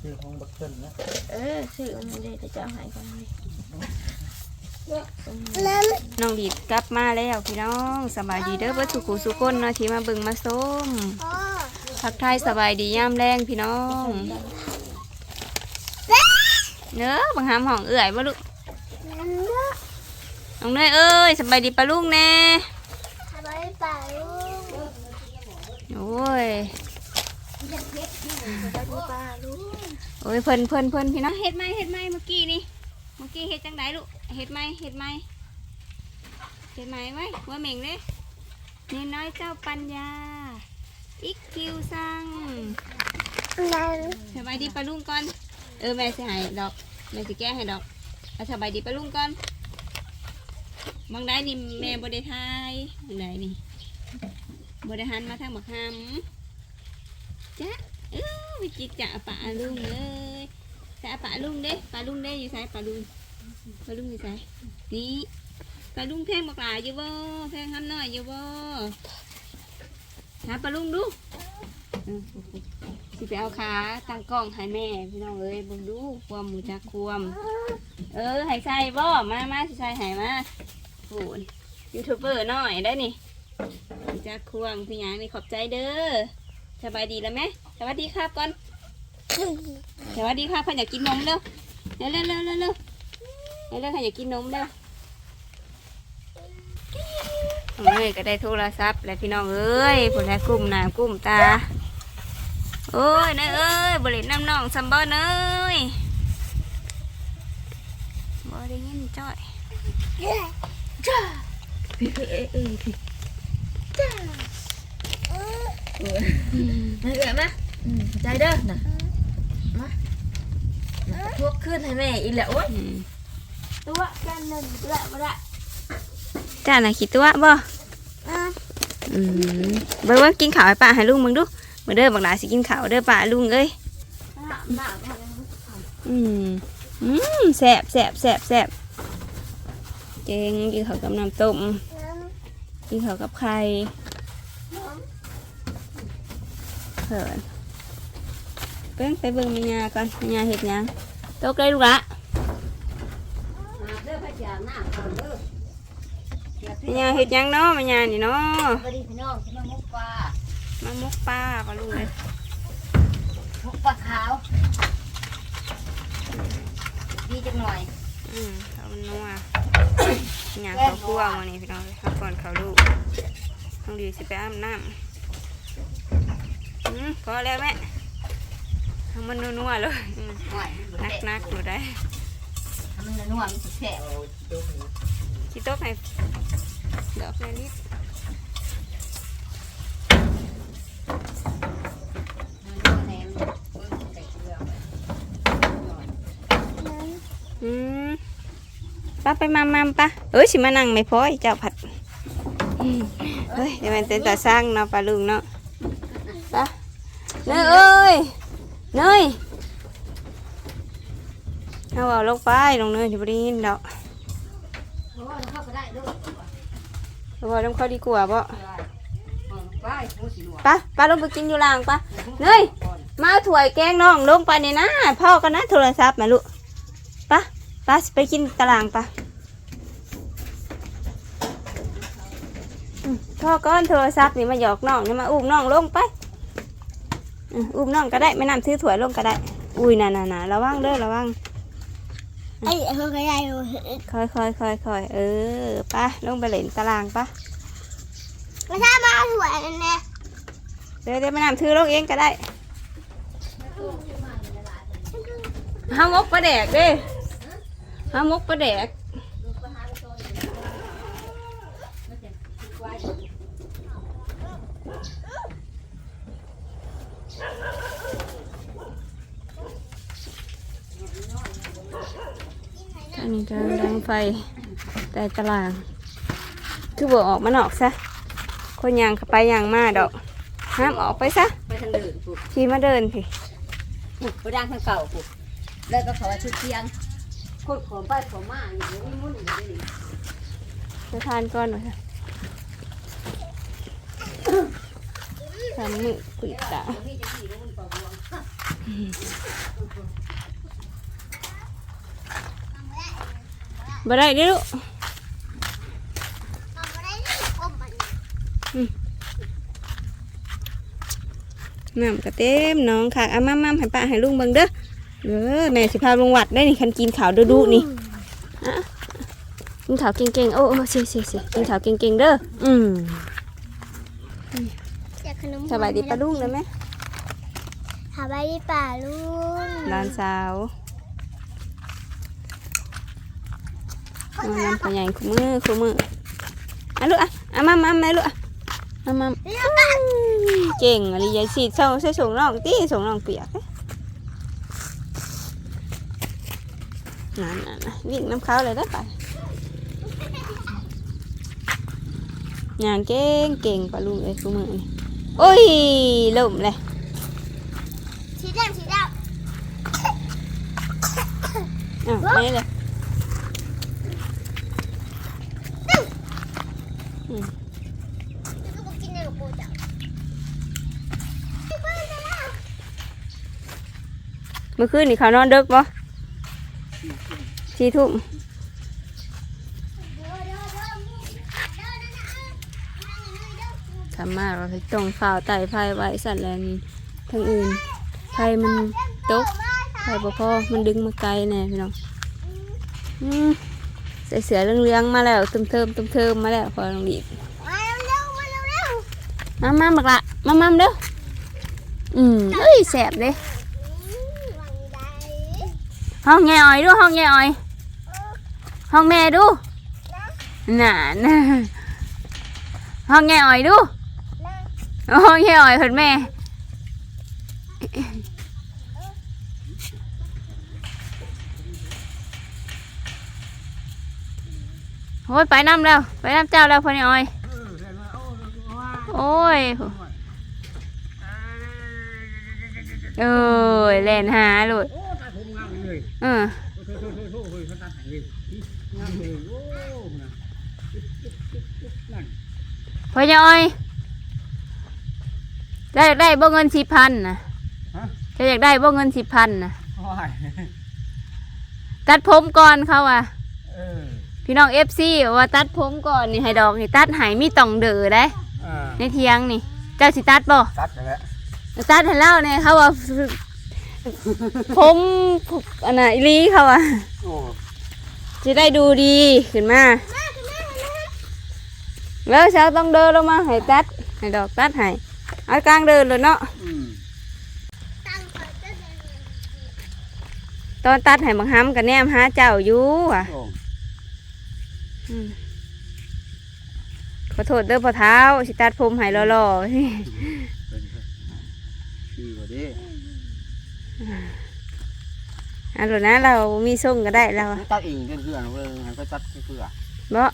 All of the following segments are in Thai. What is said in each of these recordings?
ชื่อของบักเกิลนะเออซื้อมันเลยแต่จะเอาใหายกันเลยน้องดีดกลับมาแล้วพี่น้องสบายดีเด้อเบิดสุขุสุคนเนาะที่มาเบิ่งมาส้มทักทายสบายดียามแรงพี่น้องเน้อบางหามห้องเอื่อยบ่ลูกน้องเนยเอ้ยสบายดีปะลูกแน่ทำไมป่าลูกโอ้ย ทำไมป่าลูก โอ้ยเพิ่นเพิ่นเพิ่นพี่น้องเฮ็ดไหมเฮ็ดไหมเมื่อกี้นี่เมื่อกี้เฮ็ดจังไดลูกเฮ็ดไหมเฮ็ดไหมเฮ็ดไหมไว้ว่าเหม่งเด้นี่น้อยเจ้าปัญญาอีกคิวซังสบายดีปะลุงก่อน เออแม่สิให้ดอกแม่สิแก้ให้ดอกเอาสบายดีปะลุงก่อนบางได้นี่แม่บไดทายบางได้นี่บไดหันมาทางบักหำจ้ะ ออวิจิกจะปะลุงเลยแต่เอาปะลุงเด้ปะลุงเด้อยู่ไสปะลุงปะลุงอยู่ไสนี่ปะลุงแพงบักหลายอยู่บ่แพงหันหน่อยอยู่บ่หาปะลุงดูสิไปเอาขาตั้งกล้องให้แม่พี่น้องเอ้ยบิ่งดูความหมูจักความเออให้ใส่บ่มามาสิใส่ให้มาโอ้ยยูทูบเบอร์น้อยได้นี่หมูจักความพี่ยังนี่ขอบใจเด้อ สบายดีแล้วไหมสวัสดีครับก่อนสวัสดีครับพ่ออยากกินนมเร็วเร็วเร็วเร็วเร็วเร็วเค่ออยากกินนมเร็วเอ้ยก็ได้โทรศัพท์แล้วพี่น้องเอ้ยผลแล้วกุ้มน้ำกุ้มตาโอ้ยนยเอ้ยบริเน้ำน้องซัมบอนเอ้ยบริเงิจ้อยจ้า เอ้ยพี่เอ้ยมาใจเด้อน่ะมาทวกขึ้นให้แม่อีแหละโอ๊ยอืมตัวกันหนึ่งละมาละจ้าน่ะคิดตัวบ่อืมเบิ่งว่ากินข้าวให้ป้าให้ลุงมึงดูมาเด้อบักหลาสิกินข้าวเด้อป้าลุงเอ้ยหนักอืมอืมแซ่บแซ่บแซ่บแซ่บเจงกินข้าวกับน้ำต้มกินข้าวกับไข่ เผินเบิ่งไปเบิ่งแมียาก่อนแมียาเฮ็ดหยังตกเลยลูกละเด้อพระเจ้าหน้าก่อนเด้อแม่ยาเฮ็ดหยังเนาะแม่ยานี่เนาะสวัสดีพี่น้องที่มามุกปลามามกป้าปลาลูกเลยมุกปลาขาว ดีจังหน่อยอืมเขามันนัวหยางเขาคั่วมานี่พี่น้องเลยเขาก่อนเขาลูกต้องดีสิไปอาบน้ำอืม พอแล้วแม่ทำมันนัวๆเลยอืมหน่อยนักนักๆอยู่ได้มันนัวมันแฉะคิดโต๊ะให้ดอกเลยนิดอืมป้าไปมามามป้าเอ้ยสิมานั่งไม่พอเจ้าผัดอืมเฮ้ยเดี๋ยวมันเป็นตาสร้างเนาะปลาลุงเนาะไป้า เนยเอ้ยเนยเอาเอาลงไปลงเนยที่บริยินดอกโอ้ยเข้าก็ได้ด้วยเอาเอาเขาดีกว่าบ่ไปผู้สิหลวงป้าป้าลงไปกินอยู่ล่างป้าเนยมาถ้วยแกงน้องลงไปนี่นะพ่อกันนะโทรศัพท์มาลูกป้าป้าสิไปกินตารางป้าอืมพ่อก้อนโทรศัพท์นี่มาหยอกน้องนี่มาอุ้มน้องลงไป อืมอุ้มน้องก็ได้ไม่นำซื้อถ้วยลงก็ได้ อุ้ยน่ะน่ะน่ะระวังเด้อระวังไอ้เขาก็ได้เลยค่อยค่อยค่อยค่อยเออไป้าลงไปเล่นตารางป้าไม่ใช่มาสวยแน่เดี๋ยวเดี๋ยวไม่นำซื้อลงเองก็ได้ห้ามกปลาแดกเด้ห้ามกปลาแดก นนี้ก็ดังไฟแต่ตาราง คือบอกออกมันออกซะ คนยางเข้าไปยางมาดอก ห้ามออกไปซะไปทางเดินปุ๊บขี่มาเดินพี่ปุ๊บไปดังทางเก่าปุ๊บแล้วก็ขอชุดเทียงคนขอไปขอมาอย่างนี้มุ่นอยู่นี่ไปทานก่อนหน่อยค่ะทำมือปิดตา พี่จะขี่แล้วมันปอ บวงบ่ได้เด้อลูกเอาไปได้นี่อมมันน้ำก็เต็มน้องค่ะเอามามาให้ป้าให้ลุงเบิ่งเด้อเออแม่สิพาลุงวัดได้นี่คันกินข้าวดุๆนี่อะกินข้าวเก่งๆโอ้โอ้เสียเสียเสียกินข้าวเก่งๆเด้ออืมจากขนมสบายดีป้าลุงเลยไหมสบายดีป่าลุงหลานสาว เอาน้ำปลาใหญ่คู่มือคู่มืออะลูกอะเอามามาแม่ลูกอะเอามาเรียกกันเก่งอะไรยายสีส่งใส่ส่งน้องตีส่งน้องเปียกเด้นั่นน่ะนะวิ่งน้ำเขาเลยได้อไปอย่างเก่งเก่งปะลุงเอ้ยคู่มือนี่โอ้ยล่มเลยสีดำสีดอ้าวไม่เลยำจะก็กินในลูกโป่งจ้ะเมื่อคืนนี่เขานอนดึกปะสี่ทุ่มทำมาเราต้องฝ่าวไต่ไฟไว้สัตว์แลนทั้งอื่นไฟมันตกไฟบ่พอมันดึงมาไกลแน่พี่น้องอืม ใส่เสือเรื่องๆมาแล้วเติมเติมเติมเติมมาแล้วพอลองดีบมาเร็วมาเร็วเร็วมามาบักละมามาเด้ออืมเอ้ยแสบเลยวังใดห้องแง่อ้อยดูห้องแง่อ้อย ห้องแม่ดูน่ะน่ะห้องแง่อ้อยดูนะห้องแง่อ้อยเพิ่นแม่ โอ้ยไปน้ำแล้วไปน้ำเจ้าแล้วพอนี่อ้อย โอ้ยเอ้ยเล่นหาหลุดโอ้ตาผมงามเลยเออโอ้โหโอ้โหโอ้โหเขาตาหายเลยงามเลยโอ้นะนั่นพอนี่อ้อยได้ได้บ่เงินสิพันนะฮะจะอยากได้บ่เงินสิพันนะโอ้ยตัดผมก่อนเขาอะ เออ พี่น้องเอฟซีว่าตัดผมก่อนนี่ให้ดอกนี่ตัดใหายมีต่องเดือได้ อ่าในเทียงนี่ เจ้าสิตัดบ่ตัดแล้วตัดให้เล่าเนี่ยเขาว่า ผมอันน่ะอีหลีเขาว่าโอ้จะได้ดูดีขึ้นมาแล้วเช้าต้องเดินลงมาให้ตัดให้ดอกตัดให้เอากลางเดินเลยเนาะอืมตั้งคอยจะเดินตอนตัดให้บังฮัมกับแนมหาเจ้าอยู่อะ โอ้อืม ขอโทษเด้อพ่อเท้าสิตัดผมให้หล่อๆเป็นดีกว่าดิอันหลนะเรามีส่งก็ได้เราอะตัดเองเป็นเพื่อนเลยให้เขาตัดเพื่อบ่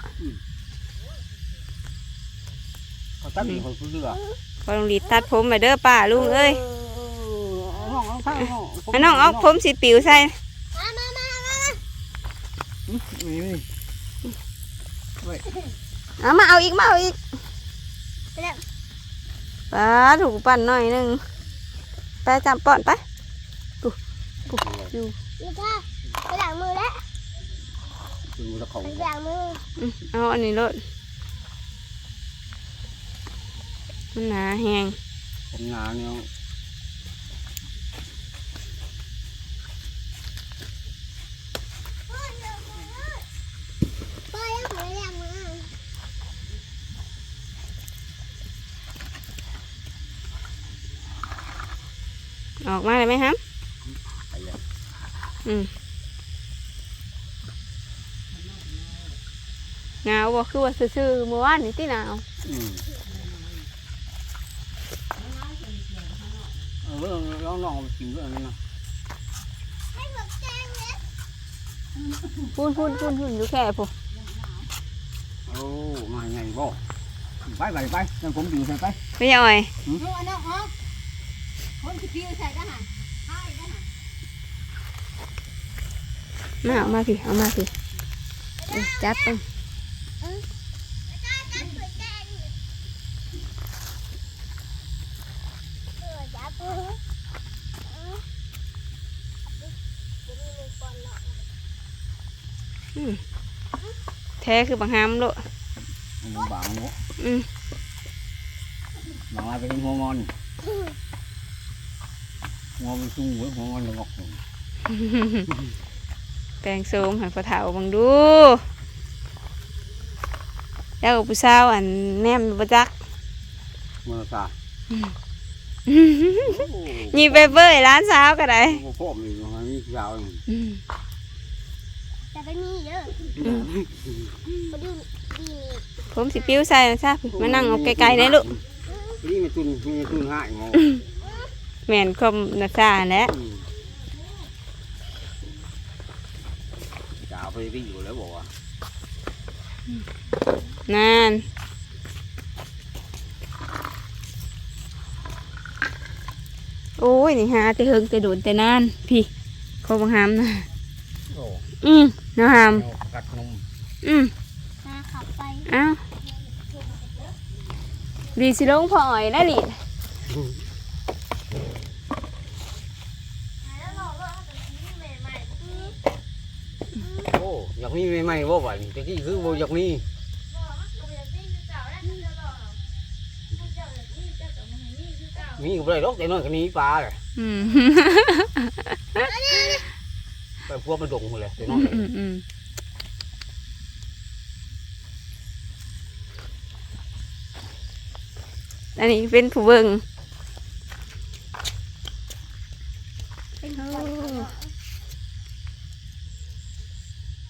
เขาตัดเองเขาเพื่อพอลงดีตัดผมไปเด้อป้าลุงเอ้ยน้องเอาข้างน้องอันน้องเอาผมสีปิวใส่มามามามานี่นี่ เอามาเอาอีกมาเอาอีกไปแล้วป้าถูกปั่นหน่อยหนึงไปจำป้อนไปปุ๊บปุ๊บอยู่นี่ค่ะไปล้างมือแล้วดูตะเขาไปล้างมืออืมเอาอันนี้รถมันหนาแหงผมงานเนี่ย ไปยังไปล้างมือ ออกมาเลยไหมครับไปแล้วอืมหนาวบ่คือว่าซื่อๆเมื่อวานนี่ที่หนาวอืมเออน้องน้องกินด้วยนะให้ผมแจ้งเลยพูนพูนพูนพูนอยู่แค่พวกโอ้มาไงบ่ไปไปไปนั่นผมอยู่ใส่ไปไม่ย่อยเอาอันนั้นออก คนที่พิวใส่ได้หะใช่ได้หะมาเอามาพี่เอามาพี่เอ้ยจับไปจ้าจ้าเปิดแจ้งเออจ้าปุ๊บอืมแท้คือบางหามโลดมันบางเนาะอืมบางอะไรเป็นหัวงอน หัวมันสูงหัวหัวงอนงอกหนึ่งแปลงโสมให้พ่อเฒ่าเบังดูแล้วกับผู้สาวอันแนมบ่จักมือซายิงไปเบ้ยร้านสาวก็ได้โอ้พ่อมีมันมียาวอยู่อืมจะไปมีเยอะมาดูดีผมสิปิ้วใส่นะซะมานั่งเอาไกลๆได้ลูกนี่มันตุนมีตุนหายงอ แม่นคมนะซาแหล้วจะเอาไปวิ่งอยู่แล้วบอกว่านั่นโอ้ยนี่หาแต่เฮิงแต่โดนแต่นาน พี่เขาบังหามนะโอ้อืมน้าหาม เอากัดนมอืมมาขับไปอ้าวดีสิลงพออ่อยแล้วนี่ โอ้อยาก มีใหม่ๆบ่บ่นี่แต่ที่คือบ่อยากมีมีก็บ่ได้ดอกแต่น้อยก็หนี้ปลาเลยอืมไปพวกมันดงหมดเลยแต่น้อยอืมอืมอันนี้เป็นผู้เบิง เป็นคน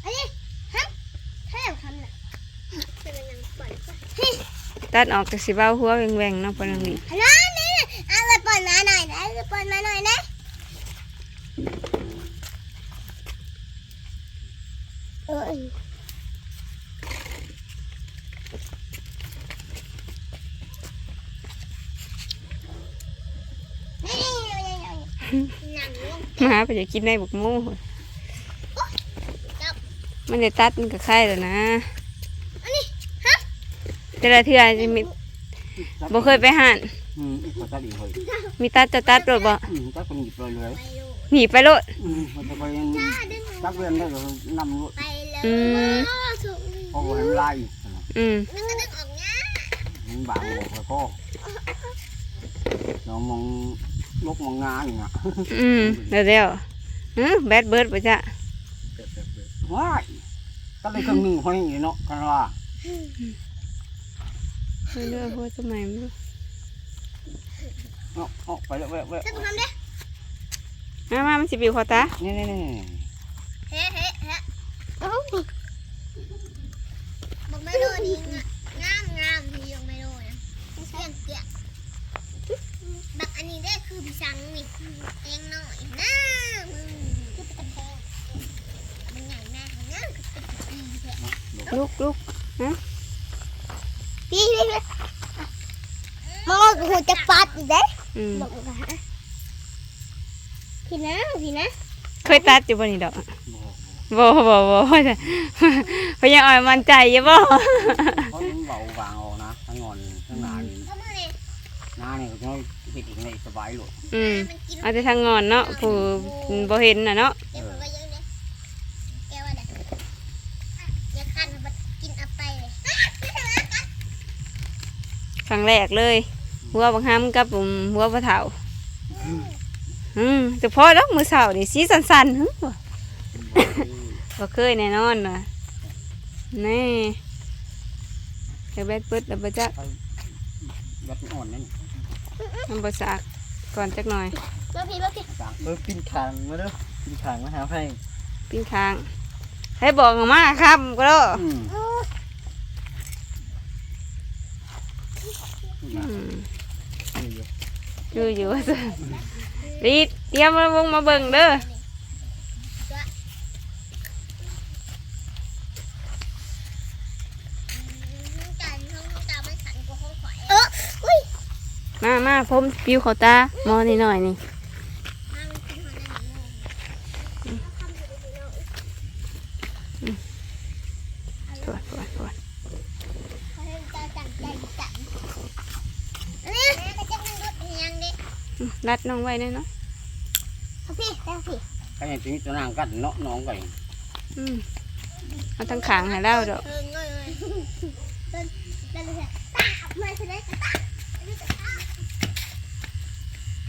อันนี้ฮะถ้าอยากทำน่ะเป็นยังปล่อยไป ตัดออกจากสิเบ้าหัวแหว่งๆเนาะปนังนี้ฮัลโหลนี่เอาไปปล่อยมาหน่อยนะเอาไปปล่อยมาหน่อยนะเออหมาไปจะกินได้บุกหมูมันจะตัดมันก็ไข่แล้วนะ แต่ละเทื่อจะมีบ่เคยไปห่านอืมเขาตัดอีกเฮ้ยมีตัดจะตัดรถบ่อืมตัดคนหยิบเลยเลยหนีไปรถอืมมันจะไปตักเรียนได้ก็นำรถไปเลยอืมเพราะว่ามันไล่อืมมันบางหมดแล้วก็เรามองลกมองงาอย่างเงี้ยอืมเดี๋ยวเดี๋ยวแบดเบิร์ดปะจ๊ะว้ายก็เลยเครื่องหนึ่งห้อย่างเนาะกันว่า ไม่รู้ว่าพูดทำไมไม่รู้เนาะเอาไปแล้วไปแล้วไปจะทำได้มามามันสิบิวคอตานี่นี่นี่เฮ้เฮ้เฮ้โอ้บอกไม่รู้ดีงามงามที่ยังไม่รู้นะเสียงเกียบักอันนี้ได้คือพี่สังนี่เองหน่อยนะมึงคือเป็นแพงมันใหญ่มากนะคือเป็นปีแท้ลุกลุก พี่พี่พี่มองกูจะปัดอีกเด้อืมบอกว่าพี่นะพี่นะเคยตัดอยู่บ่นี่ดอกบ่บ่บ่จ้ะเพราะยังอ่อยมันใจอยู่บ่เพราะมันเบาบางออกนะทั้งงอนทั้งหนานี่เข้าเลยหน้านี่ก็จะเห็ดอีกในสบายหลดอืมมันนเอาแต่ทางงอนเนาะผู้บ่เห็นน่ะเนาะ ครั้งแรกเลย หัวบังคับกับผมหัวปะเถาอืมแต่พอแล้วมือเสาดิสีสันๆหึบ่บ่เคยแน่นอนว่ะแนี่เดี๋ยวแบดเปิดแล้วบ่จักยัดอ่อนนั่นมันบ่สากก่อนจักหน่อยมาพี่มาพี่ต่างเบิกปิ้นขางมาเด้อปิ้นขางมาหาไผปิ้งค้างให้บอกออกมาครับก็แล้ว อืมอืมอยู่อยู่ว่าซั่นรีดเตรียมมาวงมาเบิ่งเด้อจานห้องตามันสั่นกว่าห้องข่อยเอออุ้ยมามาผมปิวเขาตาหมอนี่หน่อยนี่ มามันกินหัวหน้าหนู ปวดปวดปวด เขาให้เจ้าจังใจจังอันนี้ ก็จะนั่งรถยังเด็กอืมรัดน้องไว้แน่เนาะพี่แล้วพี่ใครเห็นถึงจะนั่งกัดเนาะน้องไก่อืมเอาทั้งขางให้แล้วดอก เออเงยเลยเดินเดินเลยตามาแสดงตา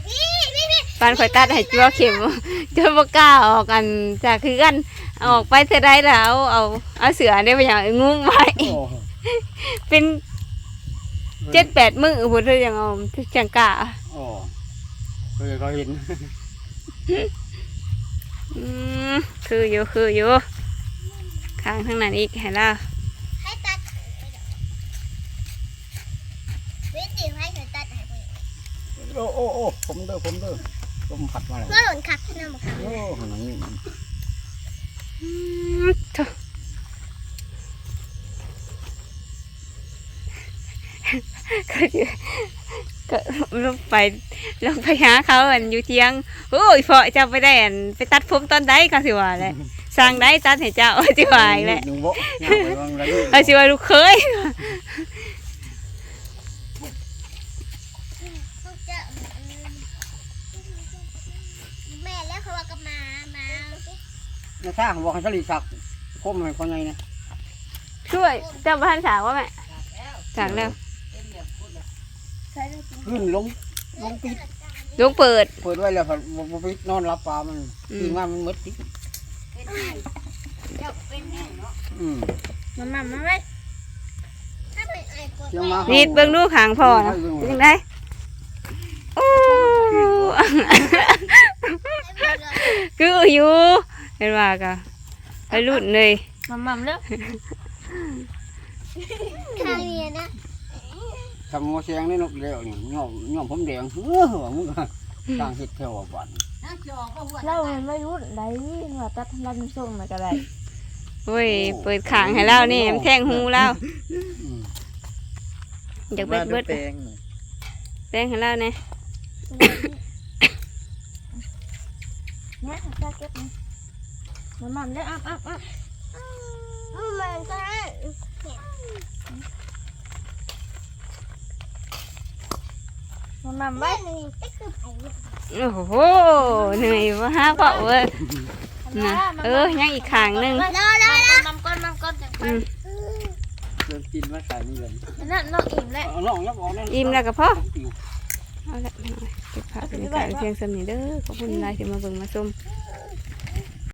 พี่พี่พี่ปานข่อยตัดให้จัวเข็มจนบ่กล้าออกกันจากคือกันเอาออกไปเท่าไรแล้วเอาเอาเสือได้ไปอย่างงุ้งไว้โอ้เป็นเจ็ดแปดมือพุ่นเธอยังเอาจังกล้า โอ้ เคยเขาเห็นอืมคืออยู่คืออยู่ข้างทางนั้นอีกให้แล้วให้ตัดวิธีให้เธอตัดให้พ่อโอ้โอ้โอ้ผมเด้อผมเด้อผมผัดมาแล้วเมื่อหล่นขักขึ้นมาค่ะโอ้ขนาดนี้ อืมโถ่ก็สิก็ลงไปลงไปหาเขาอันอยู่เทียงโอ้ยพอเจ้าไปได้อันไปตัดผมตอนใดก็สิว่าแหละสร้างได้ตัดให้เจ้าสิว่าอีกแหละหนึ่งโบะย่างไปวางระลึกเอาสิว่าลูกเคยลูกเจ้าแม่แล้วเขาว่ากับมามาในท่าของบอกให้ฉลีสักคมให้คนใหญ่เนี่ยช่วยเจ้าบ้านสาวว่าแม่สางแล้ว ขึ้นลงลงปิดลูกเปิด เปิดไว้แล้วพอบ่ปิดนอนรับปลามันอืมตื่นมามันมืดปิดอืมมามามาไว้ถ้าเป็นไอ้กดเสียงมานี่เบิ่งดูขางพ่อนะเป็นยังไงโอ้คืออยู่เห็นว่าก็ไปรุ่นเลยมามาเร็ว ข้างนี้นะ ทำงัวเสียงนี่นกเดียวนี่ย่อมย่อมผมแดงเฮ้อว่ามึงสร้างเห็ดแถวบ้านเราไม่รู้ไหนว่าตัดรันส่งมาก็ได้โอ้ยเปิดขางให้เรานี่มันแทงหูเราอืมอยากเบิดเบิดแปลงแทงให้เราเนี่ยเนี่ยตาเก็บนี่มามาเร็วอัพอัพอัพมันก็ได้ มามาไว้ไว้นี่ก็คือไผ่โอ้โหเหนื่อยว่าฮะเปล่าเว้ยนะเออยังอีกขางหนึงรอรอรอมัมก้อนมัมก้อนจังไปอืมเริ่มกินมาขายนี่เลยนั่นน้องอิ่มแล้วเอาน้องยับเอาเนี่ยอิ่มแล้วก็พอติวเอาละเก็บภาพบรรยากาศเพียงสำนี้เด้อขอบคุณหลายที่มาเบิ่งมาชม